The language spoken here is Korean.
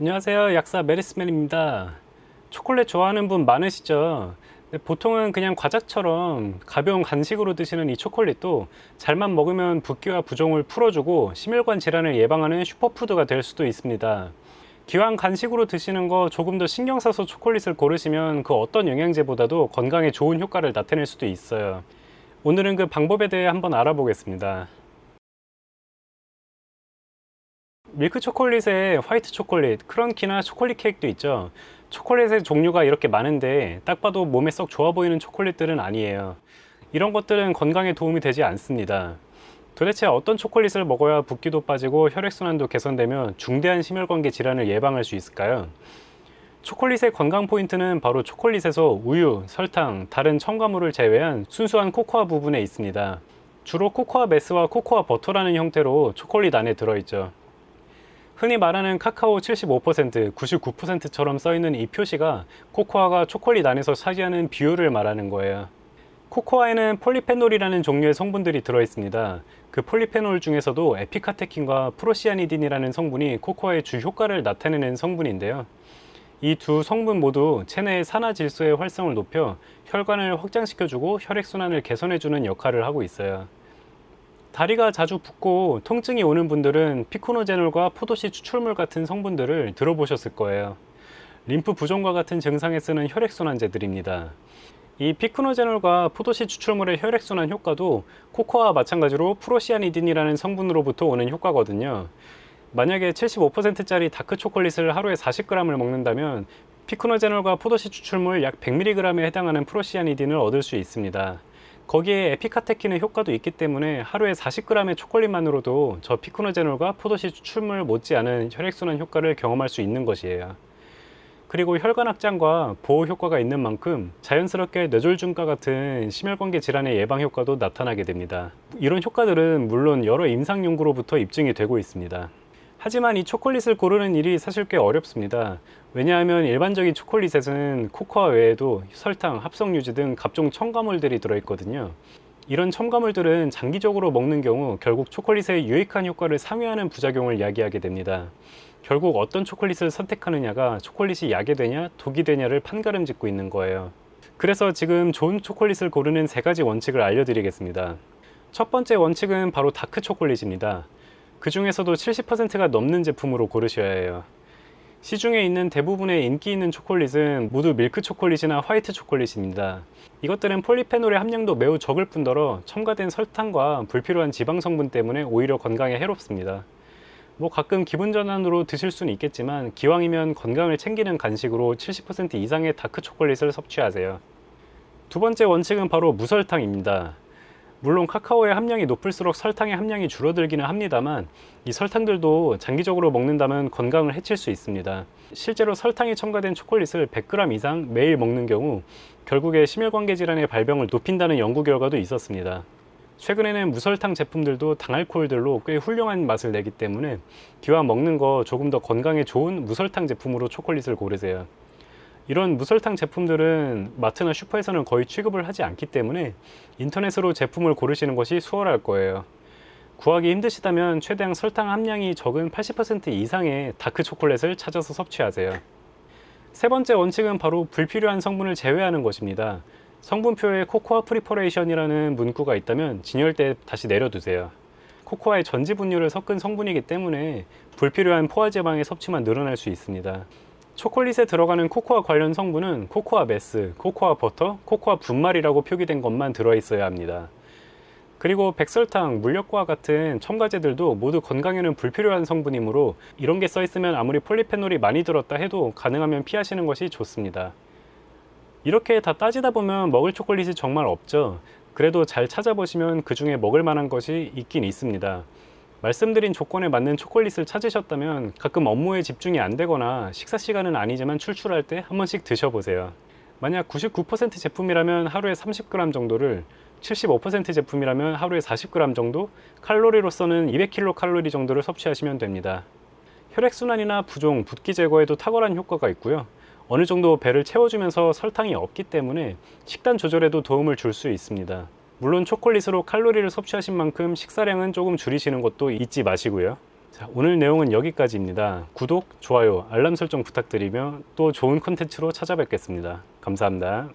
안녕하세요. 약사 메리스맨입니다. 초콜릿 좋아하는 분 많으시죠? 근데 보통은 그냥 과자처럼 가벼운 간식으로 드시는 이 초콜릿도 잘만 먹으면 붓기와 부종을 풀어주고 심혈관 질환을 예방하는 슈퍼푸드가 될 수도 있습니다. 기왕 간식으로 드시는 거 조금 더 신경 써서 초콜릿을 고르시면 그 어떤 영양제보다도 건강에 좋은 효과를 나타낼 수도 있어요. 오늘은 그 방법에 대해 한번 알아보겠습니다. 밀크 초콜릿에 화이트 초콜릿, 크런키나 초콜릿 케이크도 있죠. 초콜릿의 종류가 이렇게 많은데 딱 봐도 몸에 썩 좋아 보이는 초콜릿들은 아니에요. 이런 것들은 건강에 도움이 되지 않습니다. 도대체 어떤 초콜릿을 먹어야 붓기도 빠지고 혈액순환도 개선되며 중대한 심혈관계 질환을 예방할 수 있을까요? 초콜릿의 건강 포인트는 바로 초콜릿에서 우유, 설탕, 다른 첨가물을 제외한 순수한 코코아 부분에 있습니다. 주로 코코아 메스와 코코아 버터라는 형태로 초콜릿 안에 들어있죠. 흔히 말하는 카카오 75%, 99%처럼 써있는 이 표시가 코코아가 초콜릿 안에서 차지하는 비율을 말하는 거예요. 코코아에는 폴리페놀이라는 종류의 성분들이 들어있습니다. 그 폴리페놀 중에서도 에피카테킨과 프로시아니딘이라는 성분이 코코아의 주 효과를 나타내는 성분인데요. 이 두 성분 모두 체내의 산화 질소의 활성을 높여 혈관을 확장시켜주고 혈액순환을 개선해주는 역할을 하고 있어요. 다리가 자주 붓고 통증이 오는 분들은 피코노제놀과 포도씨 추출물 같은 성분들을 들어보셨을 거예요. 림프 부종과 같은 증상에 쓰는 혈액순환제들입니다. 이 피크노제놀과 포도씨 추출물의 혈액순환 효과도 코코아와 마찬가지로 프로시아니딘이라는 성분으로부터 오는 효과거든요. 만약에 75%짜리 다크 초콜릿을 하루에 40g을 먹는다면 피크노제놀과 포도씨 추출물 약 100mg에 해당하는 프로시아니딘을 얻을 수 있습니다. 거기에 에피카테킨의 효과도 있기 때문에 하루에 40g의 초콜릿만으로도 저 피크노제놀과 포도씨 추출물 못지않은 혈액순환 효과를 경험할 수 있는 것이에요. 그리고 혈관 확장과 보호 효과가 있는 만큼 자연스럽게 뇌졸중과 같은 심혈관계 질환의 예방 효과도 나타나게 됩니다. 이런 효과들은 물론 여러 임상 연구로부터 입증이 되고 있습니다. 하지만 이 초콜릿을 고르는 일이 사실 꽤 어렵습니다. 왜냐하면 일반적인 초콜릿에는 코코아 외에도 설탕, 합성유지 등 각종 첨가물들이 들어있거든요. 이런 첨가물들은 장기적으로 먹는 경우 결국 초콜릿의 유익한 효과를 상회하는 부작용을 야기하게 됩니다. 결국 어떤 초콜릿을 선택하느냐가 초콜릿이 약이 되냐, 독이 되냐를 판가름 짓고 있는 거예요. 그래서 지금 좋은 초콜릿을 고르는 세 가지 원칙을 알려드리겠습니다. 첫 번째 원칙은 바로 다크 초콜릿입니다. 그 중에서도 70%가 넘는 제품으로 고르셔야 해요. 시중에 있는 대부분의 인기 있는 초콜릿은 모두 밀크 초콜릿이나 화이트 초콜릿입니다. 이것들은 폴리페놀의 함량도 매우 적을 뿐더러 첨가된 설탕과 불필요한 지방 성분 때문에 오히려 건강에 해롭습니다. 뭐 가끔 기분 전환으로 드실 수는 있겠지만 기왕이면 건강을 챙기는 간식으로 70% 이상의 다크 초콜릿을 섭취하세요. 두 번째 원칙은 바로 무설탕입니다. 물론 카카오의 함량이 높을수록 설탕의 함량이 줄어들기는 합니다만 이 설탕들도 장기적으로 먹는다면 건강을 해칠 수 있습니다. 실제로 설탕이 첨가된 초콜릿을 100g 이상 매일 먹는 경우 결국에 심혈관계 질환의 발병을 높인다는 연구 결과도 있었습니다. 최근에는 무설탕 제품들도 당알코올들로 꽤 훌륭한 맛을 내기 때문에 기왕 먹는 거 조금 더 건강에 좋은 무설탕 제품으로 초콜릿을 고르세요. 이런 무설탕 제품들은 마트나 슈퍼에서는 거의 취급을 하지 않기 때문에 인터넷으로 제품을 고르시는 것이 수월할 거예요. 구하기 힘드시다면 최대한 설탕 함량이 적은 80% 이상의 다크 초콜릿을 찾아서 섭취하세요. 세 번째 원칙은 바로 불필요한 성분을 제외하는 것입니다. 성분표에 코코아 프리퍼레이션이라는 문구가 있다면 진열 때 다시 내려두세요. 코코아의 전지 분유를 섞은 성분이기 때문에 불필요한 포화지방의 섭취만 늘어날 수 있습니다. 초콜릿에 들어가는 코코아 관련 성분은 코코아 메스, 코코아 버터, 코코아 분말이라고 표기된 것만 들어있어야 합니다. 그리고 백설탕, 물엿과 같은 첨가제들도 모두 건강에는 불필요한 성분이므로 이런 게 써있으면 아무리 폴리페놀이 많이 들었다 해도 가능하면 피하시는 것이 좋습니다. 이렇게 다 따지다 보면 먹을 초콜릿이 정말 없죠. 그래도 잘 찾아보시면 그 중에 먹을 만한 것이 있긴 있습니다. 말씀드린 조건에 맞는 초콜릿을 찾으셨다면 가끔 업무에 집중이 안 되거나 식사 시간은 아니지만 출출할 때 한 번씩 드셔보세요. 만약 99% 제품이라면 하루에 30g 정도를 75% 제품이라면 하루에 40g 정도, 칼로리로서는 200kcal 정도를 섭취하시면 됩니다. 혈액순환이나 부종, 붓기 제거에도 탁월한 효과가 있고요. 어느 정도 배를 채워주면서 설탕이 없기 때문에 식단 조절에도 도움을 줄 수 있습니다. 물론 초콜릿으로 칼로리를 섭취하신 만큼 식사량은 조금 줄이시는 것도 잊지 마시고요. 자, 오늘 내용은 여기까지입니다. 구독, 좋아요, 알람 설정 부탁드리며 또 좋은 컨텐츠로 찾아뵙겠습니다. 감사합니다.